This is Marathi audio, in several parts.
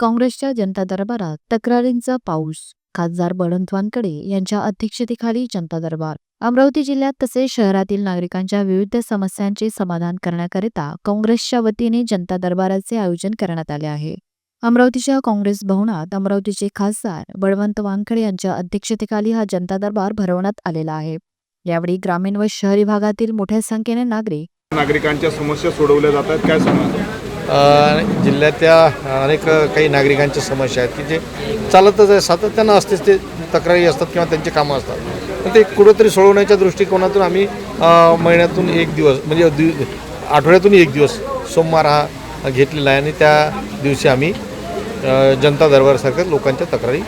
काँग्रेसच्या जनता दरबारात तक्रारींचा पाऊस खासदार बळवंतवानकडे यांच्या अध्यक्षतेखाली जनता दरबार. अमरावती जिल्ह्यात तसेच शहरातील नागरिकांच्या विविध समस्यांचे समाधान करण्याकरिता काँग्रेसच्या वतीने जनता दरबाराचे आयोजन करण्यात आले आहे. अमरावतीच्या काँग्रेस भवनात अमरावतीचे खासदार बळवंत वानखडे यांच्या अध्यक्षतेखाली हा जनता दरबार भरवण्यात आलेला आहे. यावेळी ग्रामीण व शहरी भागातील मोठ्या संख्येने नागरिक नागरिकांच्या समस्या सोडवल्या जातात. काय समस्या जिल्ह्यातल्या अनेक काही नागरिकांच्या समस्या आहेत की जे चालतच आहे सातत्यानं असतेच ते तक्रारी असतात किंवा त्यांची कामं असतात. पण ते कुठंतरी सोडवण्याच्या दृष्टिकोनातून आम्ही महिन्यातून एक दिवस म्हणजे दि आठवड्यातून एक दिवस सोमवार हा घेतलेला आहे आणि त्या दिवशी आम्ही जनता दरबारसारख्या लोकांच्या तक्रारी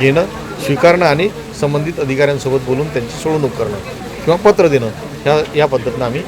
घेणं स्वीकारणं आणि संबंधित अधिकाऱ्यांसोबत बोलून त्यांची सोडवणूक करणं किंवा पत्र देणं ह्या या पद्धतीनं आम्ही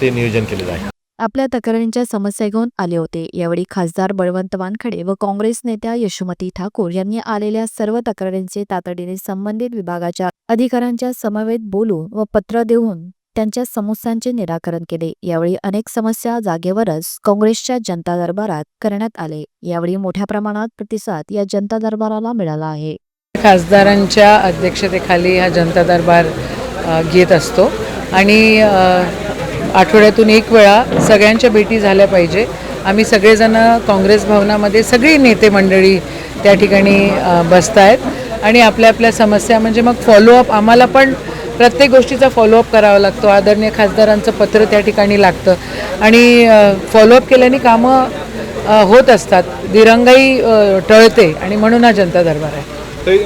ते नियोजन केलेलं आहे. आपल्या तक्रारींच्या समस्या घेऊन आले होते. यावेळी खासदार बळवंत वानखडे व काँग्रेस नेत्या यशोमती ठाकूर यांनी आलेल्या सर्व तक्रारींचे तातडीने संबंधित विभागाच्या अधिकाऱ्यांच्या समवेत बोलून व पत्र देऊन त्यांच्या समस्यांचे निराकरण केले. यावेळी अनेक समस्या जागेवरच काँग्रेसच्या जनता दरबारात करण्यात आले. यावेळी मोठ्या प्रमाणात प्रतिसाद या जनता दरबाराला मिळाला आहे. खासदारांच्या अध्यक्षतेखाली हा जनता दरबार घेत असतो. आणि आठवड्यातून एक वेळा सगळ्यांच्या भेटी झाल्या पाहिजे. आम्ही सगळेजण काँग्रेस भवनामध्ये सगळी नेते मंडळी त्या ठिकाणी बसत आहेत आणि आपल्या आपल्या समस्या म्हणजे मग फॉलोअप आम्हाला पण प्रत्येक गोष्टीचा फॉलोअप करावा लागतो. आदरणीय खासदारांचं पत्र त्या ठिकाणी लागतं. आणि फॉलोअप केल्याने कामं होत असतात. दिरंगाई टळते आणि म्हणून हा जनता दरबार आहे.